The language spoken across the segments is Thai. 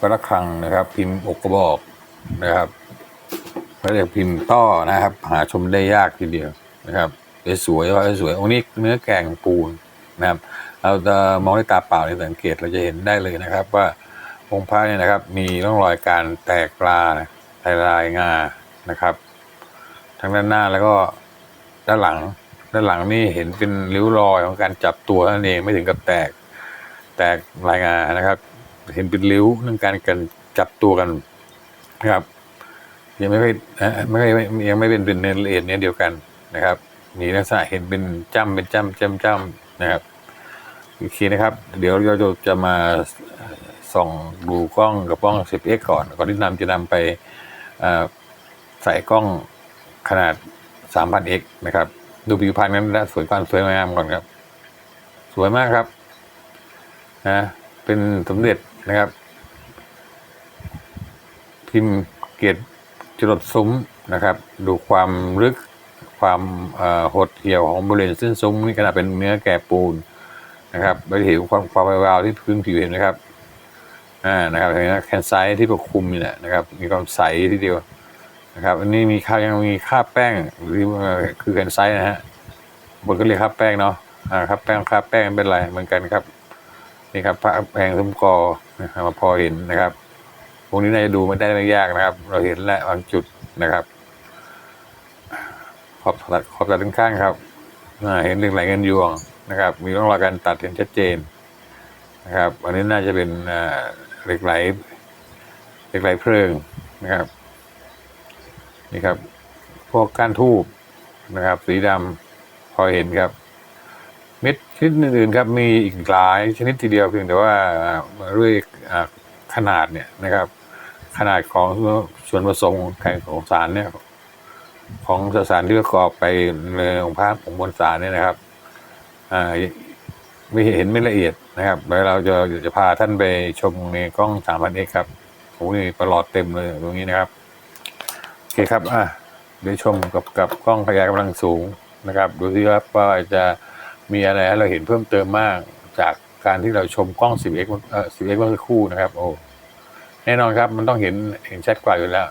พระคลังนะครับ พิมพ์อกกระบอกนะครับเขาเรียกพิมพ์ต้อนะครับ หาชมได้ยากทีเดียวนะครับสวยๆสวยๆองค์นี้เนื้อแกงปูนนะครับเราจะมองด้วยตาเปล่าในสังเกตเราจะเห็นได้เลยนะครับ ว่าองค์พระเนี่ยนะครับ มีร่องรอยการแตกปลาลายลายงานะครับ ทั้งด้านหน้าแล้วก็ด้านหลัง ด้านหลังนี่เห็นเป็นริ้วรอยของการจับตัวนั่นเองไม่ถึงกับแตกแตกลายงานะครับ เห็นเป็นริ้วเรื่องการกันจับตัวกันนะครับ ยังไม่ค่อยไม่ค่อยยังไม่เป็นเป็นในละเอียดเนี้ยเดียวกันนะครับมีลักษณะเห็นเป็นจ้ำเป็นจ้ำจ้ำจ้ำนะครับอีกทีนะครับ เดี๋ยวเราจะจะมาส่องดูกล้องกับกล้อง 10x ก่อน ก่อนที่นำจะนำไปใส่กล้องขนาด 3,000x นะครับ ดูผิวพรรณนั้นสวยกว่าสวยงามก่อนครับ สวยมากครับนะ เป็นสมเด็จนะครับ พิมพ์เกียรติจรดซุ้มนะครับ ดูความลึกความหดเหี่ยวของบริเวณเส้นซุ้มนี่ขนาดเป็นเนื้อแก่ปูนนะครับไปเห็นความความวาวที่พื้นผิวเห็นนะครับอ่านะครับเห็นไหมแคนไซต์ที่ปกคลุมนี่แหละนะครับ มีความใสทีเดียวนะครับ อันนี้มีค่ายังมีค่าแป้งหรือว่าคือแคนไซต์นะฮะบนก็เรียกค่าแป้งเนาะอ่าค่าบแป้งค่าแป้งไม่เป็นไรเหมือนกันครับ นี่ครับพระแพงซุ้มกอนะครับมาพอเห็นนะครับพวกนี้น่าจะดูไม่ได้ไม่ยากนะครับ เราเห็นแล้วบางจุดนะครับ ขอบตัดขอบตัดข้างครับเห็นเหล็กไหลเงินยวงนะครับ มีร่องรอยการตัดเห็นชัดเจนนะครับอันนี้น่าจะเป็นอ่าเหล็กไหลเหล็กไหลเพลิงนะครับนี่ครับ พวกก้านทูบนะครับ สีดำพอเห็นครับ ชนิดอื่นๆครับมีอีกหลายชนิดทีเดียวเพียงแต่ว่าอ่าด้วยอ่าขนาดเนี่ยนะครับ ขนาดของส่วนผสมของสารเนี่ยของสารที่ประกอบไปในองค์พระของมวลสารเนี่ยนะครับอ่าไม่เห็นไม่ละเอียดนะครับแล้วเราจะจะพาท่านไปชมในกล้องสามพันเอกครับโอ้ยประหลอดเต็มเลยตรงนี้นะครับโอเคครับอะได้ชมกับกับกล้องขยายกำลังสูงนะครับ ดูสิครับว่าจะ มีอะไรให้เราเห็นเพิ่มเติมมากจากการที่เราชมกล้อง 10x เอ่อ 10x เมื่อสักครู่นะครับ โอ้แน่นอนครับ มันต้องเห็นเห็นชัดกว่าอยู่แล้ว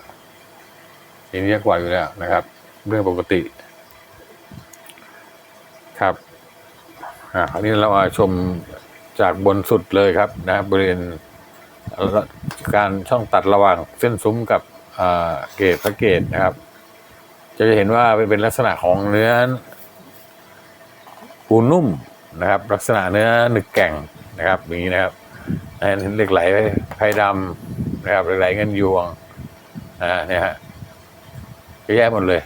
เห็นเยอะกว่าอยู่แล้วนะครับ เรื่องปกติ ครับอ่าคราวนี้เรามาชมจากบนสุดเลยครับ นะบริเวณการช่องตัดระหว่างเส้นซุ้มกับเกตพระเกตนะครับ จะเห็นว่าเป็นลักษณะของเนื้อ ปูนุ่มนะครับ ลักษณะเนื้อหนึกแก่งนะครับอย่างนี้นะครับเห็นเหล็กไหลไพดำนะครับเหล็กไหลเงินยวงอ่าเนี่ยฮะเยอะแยะหมดเลย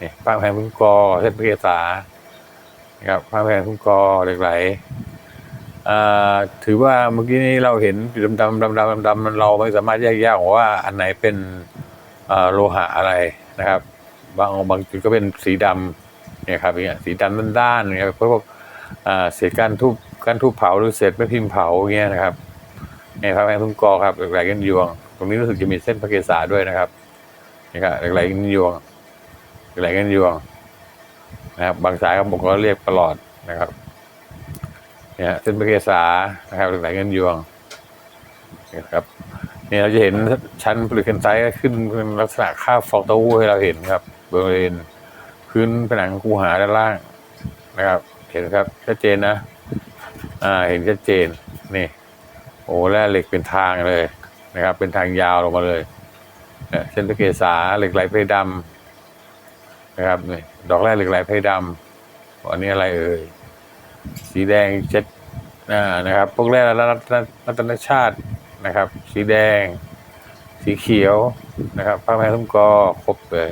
นี่ป้าแพงพึ่งกอเส้นพระเกศานะครับพระแพงคุ้มกอเหล็กไหลอ่าถือว่าเมื่อกี้นี้เราเห็นดำดำดำดำดำมันเราไม่สามารถแยกแยะออกว่าอันไหนเป็นโลหะอะไรนะครับ บางบางจุดก็เป็นสีดำ เนี่ยครับเนี่ยสีดำด้านๆเนี่ยพวกเศษกานทูบกานทูบเผาหรือเศษแม่พิมพ์เผาเงี้ยนะครับเนี่ยพระแพงคุ้มกอครับหล็กไหลกันยวง ตรงนี้รู้สึกจะมีเส้นพระเกศาด้วยนะครับนี่ครับหล็กไหลกันยวงหล็กไหลกันยวงนะครับบางสายก็บอกว่าเรียกประหลอดนะครับเนี่ยเส้นพระเกศานะครับหลเงินยวงนะครับเนี่ยเราจะเห็นชั้นผลิตกันไซต์ขึ้นเป็นลักษณะค่าฟองเต้าหู้ให้เราเห็นครับบริเวณ พื้นผนังคูหาด้านล่างนะครับ เห็นครับชัดเจนนะ อ่าเห็นชัดเจนนี่ โอ้แร่เหล็กเป็นทางเลยนะครับ เป็นทางยาวลงมาเลยเนี่ยเส้นพระเกศาเหล็กไหลเพดำนะครับนี่ดอกแรกเหล็กไหลไพดำอันนี้อะไรเอ่ยสีแดงเจ็ดนะครับ พวกแรกรัตนรัตนชาตินะครับ สีแดง สีเขียวนะครับพระแม่ทุ่มกอครบเลย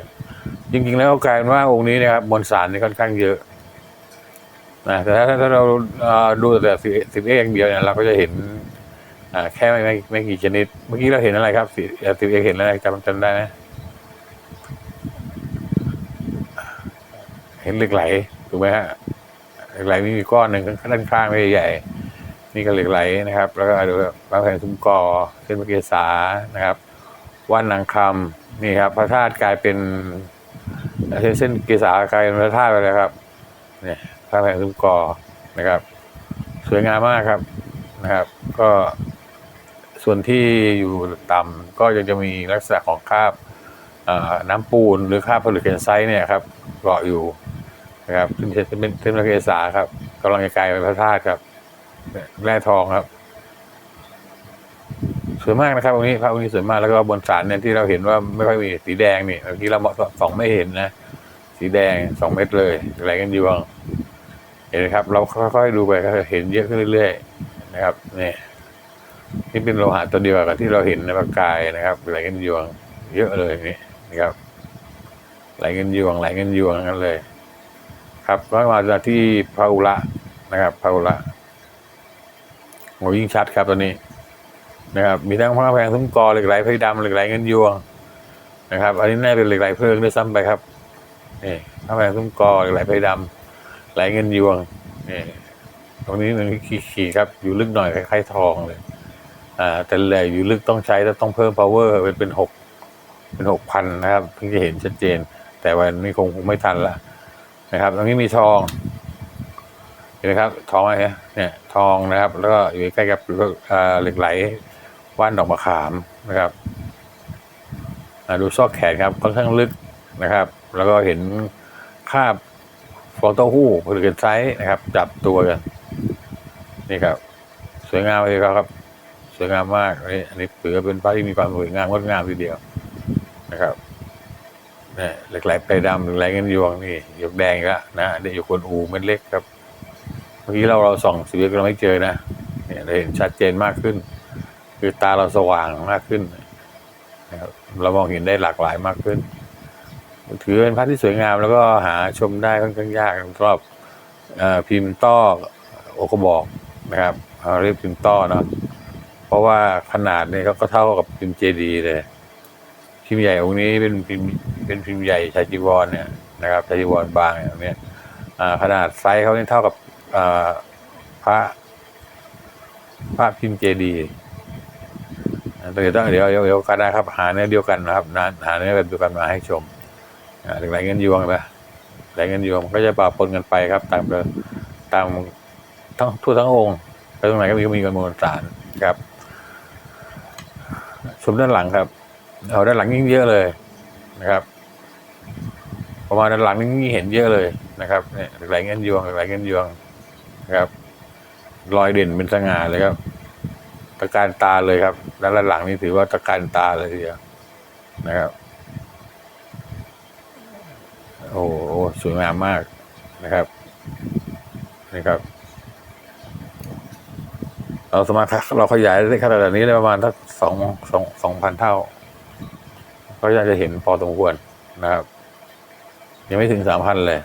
จริงๆแล้วกลายเป็นว่าองค์นี้นะครับมวลสารนี่ค่อนข้างเยอะนะแต่ถ้าถ้าเราดูแต่สิบเอ็กอย่างเดียวเนี่ยเราก็จะเห็นแค่ไม่ไม่ไม่กี่ชนิด เมื่อกี้เราเห็นอะไรครับสิบเอ็กเห็นอะไรจำจำได้ไหมเห็นเหล็กไหลถูกไหมฮะเหล็กไหลนี่มีก้อนหนึ่งด้านข้างไม่ใหญ่ นี่ก็เหล็กไหลนะครับ แล้วก็ดูพระแผ่นซุ้มกอเส้นพระเกศานะครับ ว่านนางคำนี่ครับพระธาตุกลายเป็น เส้นเส้นเกศากลายเป็นพระธาตุไปแล้วครับ เนี่ยพระแผ่นซุ้มกอนะครับ สวยงามมากครับนะครับ ก็ส่วนที่อยู่ต่ำก็ยังจะมีลักษณะของคาบน้ำปูนหรือคาบผลึกแคนไซ์เนี่ยครับเกาะอยู่นะครับซึ่งจะเป็นเทมเกษาครับกำลังจะกลายเป็นพระธาตุครับแร่ทองครับ วยมากนะครับตรงนี้พระองค์นี้สวยมากแล้วก็บนศาลเนี่ยที่เราเห็นว่าไม่ค่อยมีสีแดงนี่เมื่อกี้เราสองไม่เห็นนะสีแดงสองเม็ดเลยอะไรกันยวงเห็นไหมครับ เราค่อยๆดูไปก็เห็นเยอะขึ้นเรื่อยๆนะครับนี่นี่เป็นโลหะตัวเดียวกับที่เราเห็นในปากกายนะครับไหลกันยวง เยอะเลยนี่นะครับไหลกันยวงไหลกันยวงทั้งนั้นเลย ครับก็มาจากที่พาอุระนะครับพาอุระโหยิ่งชัดครับตัวนี้ นะครับมีทั้งพระแพงซุ้มกอเหล็กไหลไฟดำเหล็กไหลเงินยวงนะครับ อันนี้น่าเป็นเหล็กไหลเพลิงด้วยซ้ำไปครับนี่พระแพงซุ้มกอเหล็กไหลไฟดำไหลเงินยวงนี่ตรงนี้มันขีดครับอยู่ลึกหน่อยคล้ายๆทองเลยอ่าแต่เหลยอยู่ลึกต้องใช้แล้วต้องเพิ่ม power เป็นเป็นหกเป็นหกพันนะครับถึงจะเห็นชัดเจน แต่วันนี้คงคงไม่ทันละนะครับ ตรงนี้มีทองเห็นไหมครับทองอะไรเนี่ยทองนะครับ แล้วก็อยู่ใกล้กับเหล็กไหล ว่านดอกมะขามนะครับดูซอกแขนครับค่อนข้างลึกนะครับ แล้วก็เห็นคาบฟองเต้าหู้หรือเกันไซส์นะครับ จับตัวกัน นี่ครับ สวยงามเลยครับ สวยงามมากอันนี้อันนี้ถือเป็นพระที่มีความสวยงามงดงามทีเดียวนะครับนี่เหล็กไหลไปดำเหล็กไหลเงินยวงนี่หยกแดงกแล้วนะเด็กอยู่คนอูเม็ดเล็กครับ เมื่อกี้เราเราส่องสีเราไม่เจอนะเนี่ยเราเห็นชัดเจนมากขึ้น คือตาเราสว่างมากขึ้นนะครับเรามองเห็นได้หลากหลายมากขึ้น ถือเป็นพระที่สวยงามแล้วก็หาชมได้ค่อนข้างยากสำหรับพิมพ์ต้อโอกระบอกนะครับเราเรียกพิมพ์ต้อเนาะเพราะว่าขนาดเนี่ยก็ก็เท่ากับพิมพ์เจดีย์เลยพิมพ์ใหญ่องค์นี้เป็นพิมพ์เป็นพิมพ์ใหญ่ชายจีวรเนี่ยนะครับชายจีวรบางอย่างเนี้ยขนาดไซส์เขาเนี่ยเท่ากับพระพระพิมพ์เจดีย์ เดี๋ยวต้องเดี๋ยวเดี๋ยวเดี๋ยวกันนะครับ หาเนื้อเดียวกันนะครับนะหาเนื้อแบบเดียวกันมาให้ชมอ่าถึงไหลเงินยวงนะไหลเงินยวงก็จะปะปนกันไปครับตามเดิมตามทั้งทั่วทั้งองค์ไปตรงไหนก็มีก็มีกันมวลสารครับชมด้านหลังครับเอาด้านหลังยิ่งเยอะเลยนะครับประมาณด้านหลังนี่เห็นเยอะเลยนะครับเนี่ยไหลเงินยวงไหลเงินยวงนะครับ รอยเด่นเป็นสง่าเลยครับ ตะการตาเลยครับด้านหลังนี่ถือว่าตะการตาเลยทีเดียวนะครับ โอ้โหสวยงามมากนะครับนี่ครับ เราสามารถเราขยายได้ขนาดนี้ได้ประมาณสักสองสองสองพันเท่า ก็อยากจะเห็นพอสมควรนะครับ ยังไม่ถึงสามพันเลย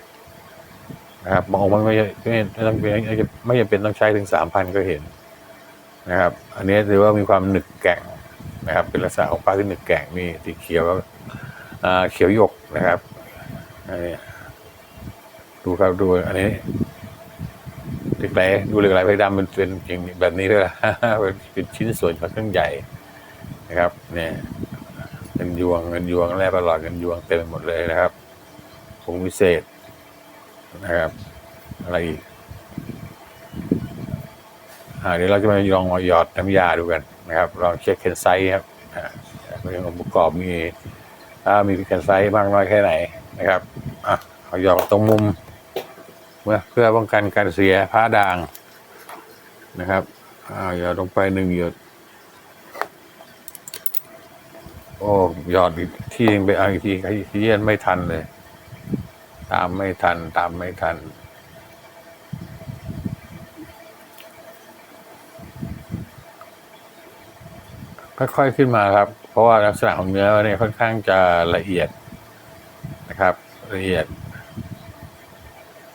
นะครับบางองค์มันไม่ไม่ไม่ต้องไม่จำเป็นต้องใช้ถึงสามพันก็เห็น นะครับ อันนี้ถือว่ามีความหนึกแก่งนะครับ เป็นลักษณะของปลาที่หนึกแก่งมีสีเขียวอ่าเขียวหยกนะครับอันนี้ดูครับดูอันนี้เหล็กไหลดูเหล็กไหลไฟดำเป็นเป็นอย่างแบบนี้ด้วยล่ะเป็นชิ้นส่วนค่อนข้างใหญ่นะครับเนี่ยเงินยวงเงินยวงแร่ประหลอดเงินยวงเต็มไปหมดเลยนะครับผงวิเศษนะครับ อะไรอีก เดี๋ยวเราจะมาลองหยอดน้ำยาดูกันนะครับลองเช็คเคนไซส์ครับอ่าเรื่องค์ประกอบมีมีเคนไซส์มากน้อยแค่ไหนนะครับอะเอาหยอดตรงมุมเมื่อเพื่อป้องกันการเสียผ้าด่างนะครับอาหยอดลงไปหนึ่งหยดโอ้หยอดอีกที่หนึ่งไปเอาอีกทีอีกทีเย็นไม่ทันเลย ตามไม่ทัน ตามไม่ทัน ค่อยๆขึ้นมาครับ เพราะว่าลักษณะของเนื้อเนี่ยค่อนข้างจะละเอียดนะครับ ละเอียด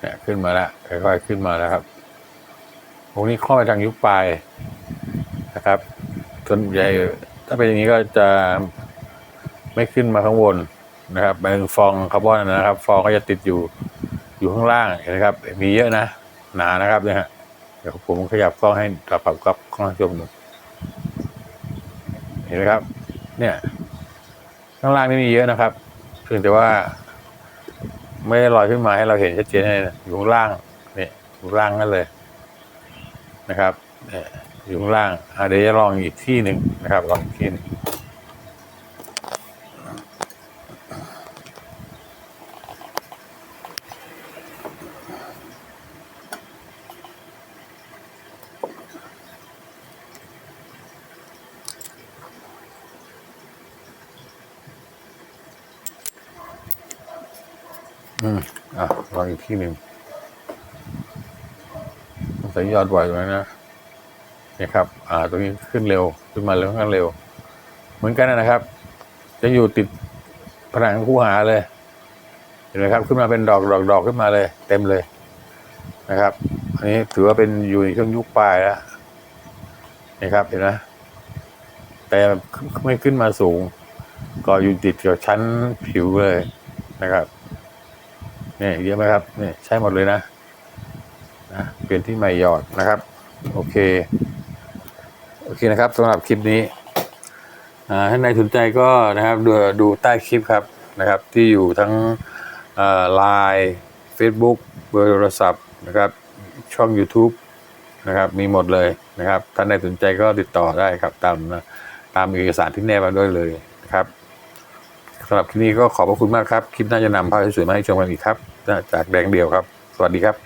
เนี่ยขึ้นมาแล้วค่อยๆขึ้นมาแล้วครับตรงนี้ข้าไปทางยุคปลายนะครับส่วนใหญ่ถ้าเป็นอย่างนี้ก็จะไม่ขึ้นมาข้างบนนะครับเป็นฟองคาร์บอนนะครับ ฟองก็จะติดอยู่อยู่ข้างล่างเห็นะครับ มีเยอะนะ หนานะครับเนี่ยฮะเดี๋ยวผมขยับกล้องให้ปรับปรับกับกล้องชมดู เห็นไหมครับ เนี่ย ข้างล่างนี่มีเยอะนะครับเพียงแต่ว่า ไม่ได้ลอยขึ้นมาให้เราเห็นชัดเจนเลยอยู่ข้างล่างเนี่ยอยู่ข้างล่างนั่นเลยนะครับเนี่ยอยู่ข้างล่างอะเดี๋ยวจะลองอีกที่หนึ่งนะครับลองอีกที่หนึ่ง อืมอะลองอีกที่หนึ่งสงสัยอดบ่อยตรงนั้นนะเนี่ครับ อ่า ตรงนี้ขึ้นเร็ว ขึ้นมาเร็วค่อนข้างเร็ว เหมือนกันนะครับ จะอยู่ติดผนังคู่หาเลย เห็นไหมครับ ขึ้นมาเป็นดอกดอกดอกขึ้นมาเลย เต็มเลยนะครับ อันนี้ถือว่าเป็นอยู่ในช่วงยุคปลายแล้วนี่ครับ เห็นไหมแต่ไม่ขึ้นมาสูง ก็อยู่ติดกับชั้นผิวเลยนะครับ นี่เยอะไหมครับนี่ใช้หมดเลยนะนะเปลี่ยนที่ใหม่หยอดนะครับ โอเค โอเคนะครับสำหรับคลิปนี้อ่าท่านใดสนใจก็นะครับดูดูใต้คลิปครับนะครับ ที่อยู่ทั้งไลน์เฟซบุ๊กเบอร์โทรศัพท์นะครับ ช่อง YouTube นะครับมีหมดเลยนะครับท่านใดสนใจก็ติดต่อได้ครับตามตามเอกสารที่แนบมาด้วยเลยนะครับ สำหรับคลิปนี้ก็ขอบพระคุณมากครับ คลิปหน่าจะนำภาพสวยๆมาให้ชมกันอีกครับ จากแดงเดียวครับ สวัสดีครับ